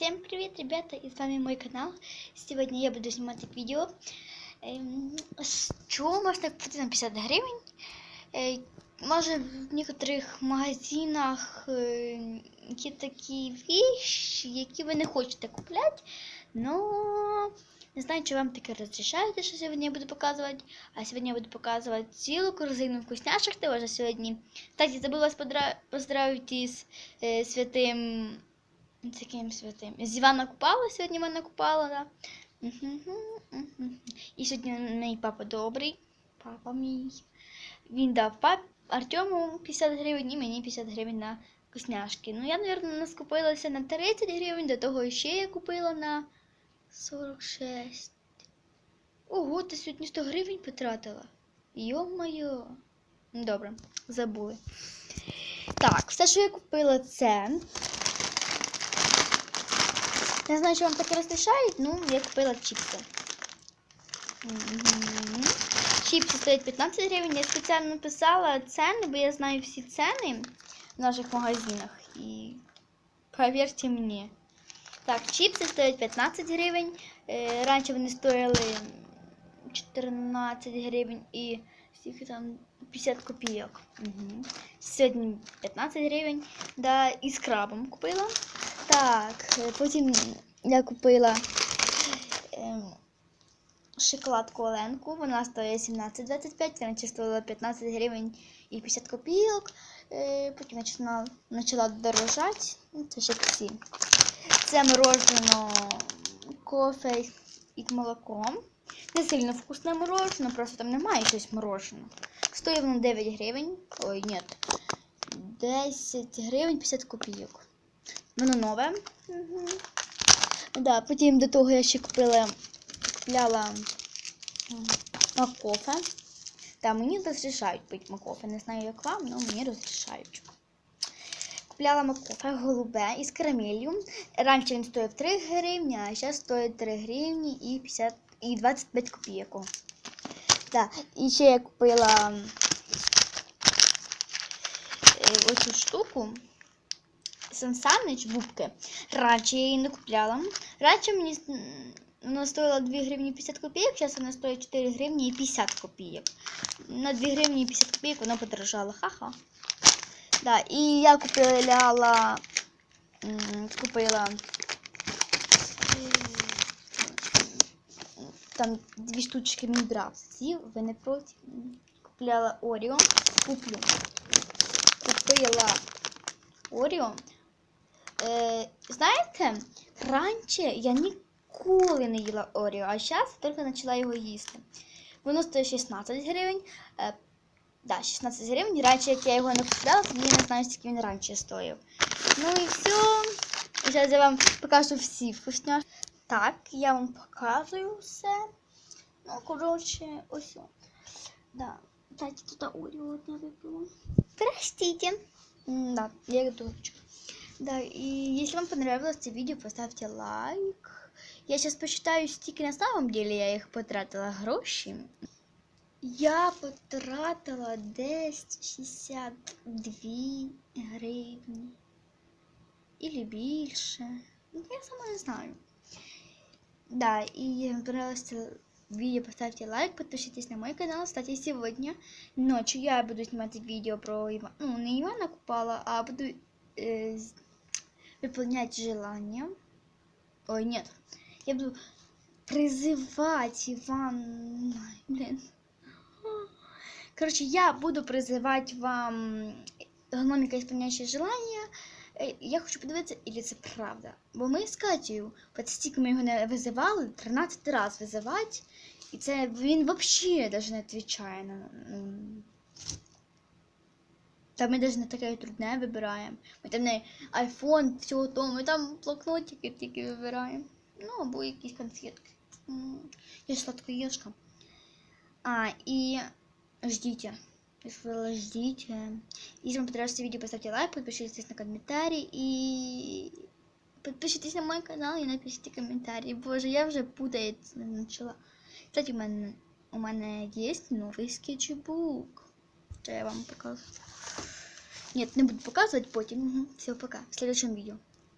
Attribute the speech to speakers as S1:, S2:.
S1: Всем привет, ребята, и с вами мой канал. Сегодня я буду снимать видео. З чого можна купити на 50 гривень? Е, Може в некоторих магазинах є такі вещи, які ви не хочете купляти, но не знаю, чи вам таке розрішаєте, що сьогодні я буду показувати. А сьогодні я буду показувати цілу корзину вкусняшок теж сьогодні. Кстати, забула вас поздравити із е, святим з святим? З Івана Купала, сьогодні Івана Купала, да. І сьогодні мій папа добрий. Папа мій. Він дав пап Артему 50 гривень і мені 50 гривень на вкусняшки. Ну, я, мабуть, наскупилася на 30 гривень, до того ще я купила на 46. Ого, ти сьогодні 100 гривень потратила. Йо-моє. Ну, Добре, забули. Так, все, що я купила, це не знаю, чи вам таке розрішають, ну, я купила чіпси. Чіпси стоять 15 гривень. Я спеціально писала ціни, бо я знаю всі ціни в наших магазинах. І повірте мені. Так, чіпси стоять 15 гривень. Е, раніше вони стояли 14 гривень і скільки там 50 копійок. Угу. Сьогодні 15 гривень. Да, і з крабом купила. Так, е, потім я купила ем, шоколадку Оленку. Вона стоїть 17,25, раніше стоїла 15 гривень і 50 копійок. Е, потім я почала, почала дорожати. Ну, Це ще ці. Це морожено кофе і молоком. Не сильно вкусне мороженое, просто там немає щось мороженого. Стоїть воно 9 гривень. Ой, ні. 10 гривень 50 копійок. Воно нове. Угу. Да, потім до того я ще купила купляла макофе. Та мені розрішають пити макофе. Не знаю, як вам, але мені розрішають. Купляла макофе голубе із карамелью. Раніше він стоїв 3 гривні, а зараз стоїть 3 гривні і 50 і 25 копійок. Да. І ще я купила е, оцю штуку. Сансанич губки. Раніше я її не купляла. Раніше мені вона стоїла 2 гривні 50 копійок, зараз вона стоїть 4 гривні і 50 копійок. На 2 гривні і 50 копійок вона подорожала. Ха-ха. Да, і я купила, купила там дві штучки мій брав. Сів, ви не проти. Купляла Оріо. Куплю. Купила Оріо. Е, знаєте, раніше я ніколи не їла Оріо, а зараз тільки почала його їсти. Воно стоїть 16 гривень. Е, да, 16 гривень. Раніше, як я його не купляла, тоді я не знаю, скільки він раніше стоїв. Ну і все. І зараз я вам покажу всі вкусняшки. Так, я вам показую все. Ну, коротше, ось. о. Да. Кстати, тут Оріо одне випила. Простите. М, Да, я дурочка. Да, и если вам понравилось это видео, поставьте лайк. Я сейчас посчитаю, стики на самом деле я их потратила гроші. Я потратила десь 62 гривні. Или більше. Ну, Я сама не знаю. Да, и если вам понравилось это видео, поставьте лайк, подпишитесь на мой канал. Кстати, сегодня ночью я буду снимать видео про Ивана, ну, не Ивана Купала, а буду э, с- выполнять желания. Ой, нет. Я буду призывать Иван... Блин. Короче, я буду призывать вам гномика, исполняющие желания. Е, Я хочу подивитися, і це правда. Бо ми з Катєю, от стільки ми його не визивали, 13 разів визивати, і це він взагалі навіть не відповідає на. м, Та ми навіть не таке трудне вибираємо. Ми там не айфон, всього того, ми там блокнотики тільки вибираємо. Ну, або якісь конфетки. М, Я сладкоежка. А, и ждите. Я сказала, ждите. Если вам понравилось видео, поставьте лайк, подпишитесь на комментарий и подпишитесь на мой канал и напишите комментарий. Боже, я уже путаться начала. Кстати, у мене, у мене есть новый скетчбук. Что я вам покажу. Нет, не буду показывать потім. Все, пока. В следующем видео.